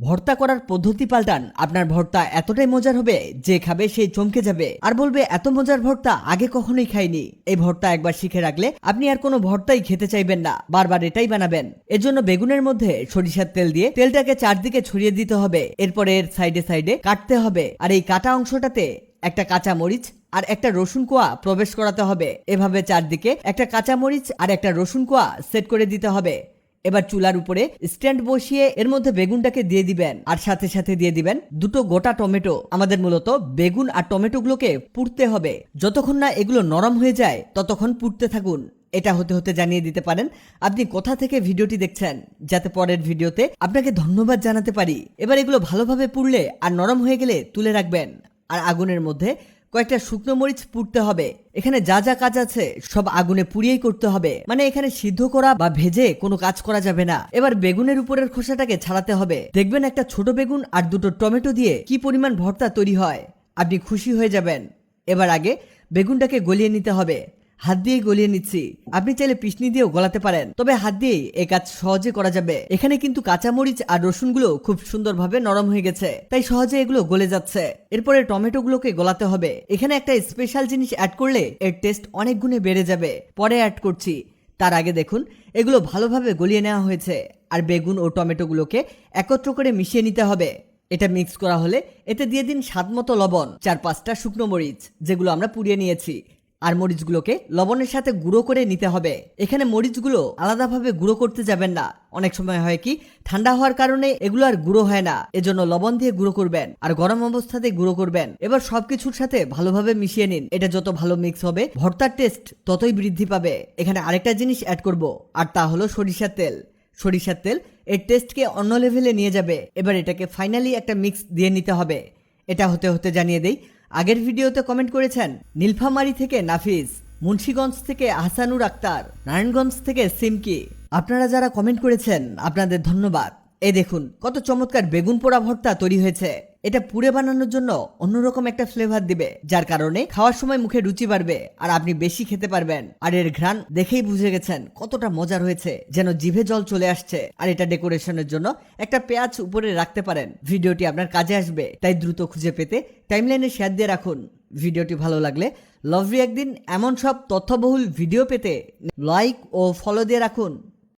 ভর্তা করার পদ্ধতি পাল্টান। আপনার ভর্তা এতটাই মজার হবে যে খাবে সেই চমকে যাবে। আর বলবে, এত মজার ভর্তা আগে কখনোই খাইনি। এই ভর্তা একবার শিখে রাখলে আপনি আর কোনো ভর্তাই খেতে চাইবেন না। বারবার এটাই বানাবেন। এর জন্য বেগুনের মধ্যে সরিষার তেল দিয়ে তেলটাকে চারদিকে ছড়িয়ে দিতে হবে। এরপরে এর সাইডে সাইডে কাটতে হবে। আর এই কাটা অংশটাতে একটা কাঁচা মরিচ আর একটা রসুন কোয়া প্রবেশ করাতে হবে। এভাবে চারদিকে একটা কাঁচা মরিচ আর একটা রসুন কোয়া সেট করে দিতে হবে। এবার চুলার উপরে স্ট্যান্ড বসিয়ে এর মধ্যে বেগুনটাকে দিয়ে দিবেন। আর সাথে সাথে দিয়ে দিবেন দুটো গোটা টমেটো। আমাদের মূলত বেগুন আর টমেটোগুলোকে পুড়তে হবে। যতক্ষণ না এগুলো নরম হয়ে যায়, ততক্ষণ পুড়তে থাকুন। এটা হতে হতে জানিয়ে দিতে পারেন, আপনি কোথা থেকে ভিডিওটি দেখছেন, যাতে পরের ভিডিওতে আপনাকে ধন্যবাদ জানাতে পারি। এবার এগুলো ভালোভাবে পুড়লে আর নরম হয়ে গেলে তুলে রাখবেন। আর আগুনের মধ্যে কয়েকটা শুকনো মরিচ পুড়তে হবে। এখানে যা যা কাজ আছে, সব আগুনে পুড়িয়েই করতে হবে। মানে এখানে সিদ্ধ করা বা ভেজে কোনো কাজ করা যাবে না। এবার বেগুনের উপরের খোসাটাকে ছাড়াতে হবে। দেখবেন একটা ছোট বেগুন আর দুটো টমেটো দিয়ে কি পরিমাণ ভর্তা তৈরি হয়। আপনি খুশি হয়ে যাবেন। এবার আগে বেগুনটাকে গলিয়ে নিতে হবে। হাত দিয়ে গলিয়ে নিচ্ছি। আপনি চাইলে পিছনি দিয়েও গলাতে পারেন। তবে হাত দিয়েই এই কাজ সহজে করা যাবে। এখানে কিন্তু কাঁচামরিচ আর রসুনগুলো খুব সুন্দরভাবে নরম হয়ে গেছে। তাই সহজে এগুলো গলে যাচ্ছে। এরপরে টমেটোগুলোকে গলাতে হবে। এখানে একটা স্পেশাল জিনিস অ্যাড করলে এর টেস্ট অনেক গুণে বেড়ে যাবে। পরে অ্যাড করছি। তার আগে দেখুন, এগুলো ভালোভাবে গলিয়ে নেওয়া হয়েছে। আর বেগুন ও টমেটোগুলোকে একত্র করে মিশিয়ে নিতে হবে। এটা মিক্স করা হলে এতে দিয়ে দিন স্বাদ মতো লবণ, চার পাঁচটা শুকনো মরিচ, যেগুলো আমরা পুড়িয়ে নিয়েছি। আর মরিচগুলোকে লবণের সাথে গুঁড়ো করে নিতে হবে। এখানে মরিচগুলো আলাদাভাবে গুঁড়ো করতে যাবেন না। অনেক সময় হয় কি, ঠান্ডা হওয়ার কারণে এগুলো আর গুঁড়ো হয় না। এজন্য লবণ দিয়ে গুঁড়ো করবেন আর গরম অবস্থাতে গুঁড়ো করবেন। এবার সবকিছুর সাথে ভালোভাবে মিশিয়ে নিন। এটা যত ভালো মিক্স হবে, ভর্তার টেস্ট ততই বৃদ্ধি পাবে। এখানে আরেকটা জিনিস অ্যাড করব, আর তা হলো সরিষার তেল। সরিষার তেল এর টেস্টকে অন্য লেভেলে নিয়ে যাবে। এবার এটাকে ফাইনালি একটা মিক্স দিয়ে নিতে হবে। এটা হতে হতে জানিয়ে দেই আগের ভিডিওতে কমেন্ট করেছেন নীলফামারি থেকে নাফিস, মুন্সীগঞ্জ থেকে আহসানুর আক্তার, নারায়ণগঞ্জ থেকে সিমকি। আপনারা যারা কমেন্ট করেছেন, আপনাদের ধন্যবাদ। এ দেখুন, কত চমৎকার বেগুন পোড়া ভর্তা তৈরি হয়েছে। এটা পুড়ে বানানোর জন্য অন্যরকম একটা ফ্লেভার দিবে, যার কারণে খাওয়ার সময় মুখে রুচি বাড়বে আর আপনি বেশি খেতে পারবেন। আর এর ঘ্রাণ দেখেই বুঝে গেছেন কতটা মজার হয়েছে, যেন জিভে জল চলে আসছে। আর এটা ডেকোরেশনের জন্য একটা পেঁয়াজ উপরে রাখতে পারেন। ভিডিওটি আপনার কাজে আসবে, তাই দ্রুত খুঁজে পেতে টাইমলাইনে শেয়ার দিয়ে রাখুন। ভিডিওটি ভালো লাগলে লভরি একদিন এমন সব তথ্যবহুল ভিডিও পেতে লাইক ও ফলো দিয়ে রাখুন।